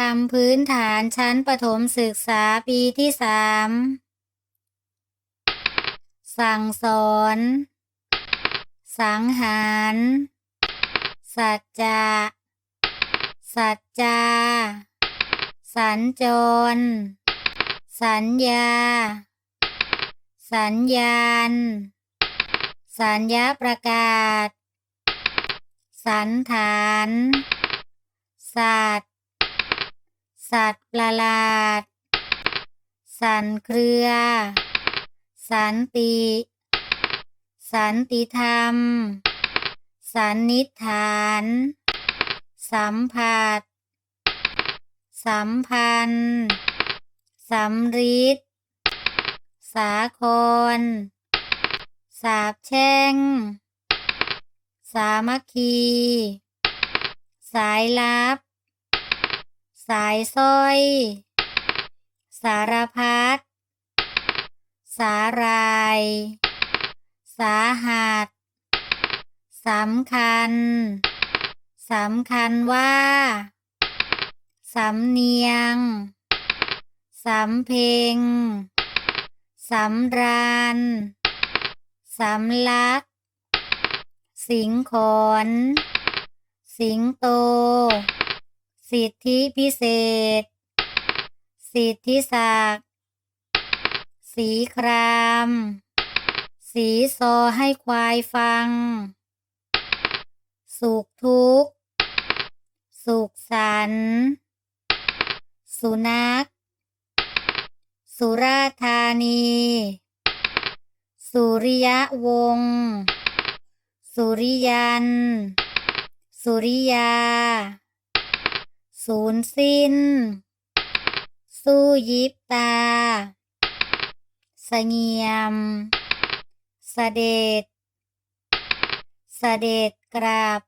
คำพื้นฐานชั้นประถมศึกษาปีที่สามสั่งสอน สังหาร สัจจะ สัจจา สัญจร สัญญา สัญญาณ สัญญาประกาศ สันฐานสัตว์ สัตว์ประหลาด สันเครือ สันติ สันติธรรม สันนิษฐาน สัมผัส สัมพันธ์สำริดสาครสาบแช่ง สามัคคี สายลับ สายสร้อย สารพัด สาราย สาหัสสำคัญ สำคัญว่า สำเนียง สำเพ็งสำราญสำลัก สิงขน สิงโต สิทธิพิเศษ สิทธิศักดิ์สีคราม สีโซให้ควายฟัง สุขทุกข์ สุขสัน สุนัข สุราธานี สุริยะวงศสุริยัน สุริยา ศูนย์สิ้น สู้ยิบตาเสงียมเสด็จ เสด็จกราบ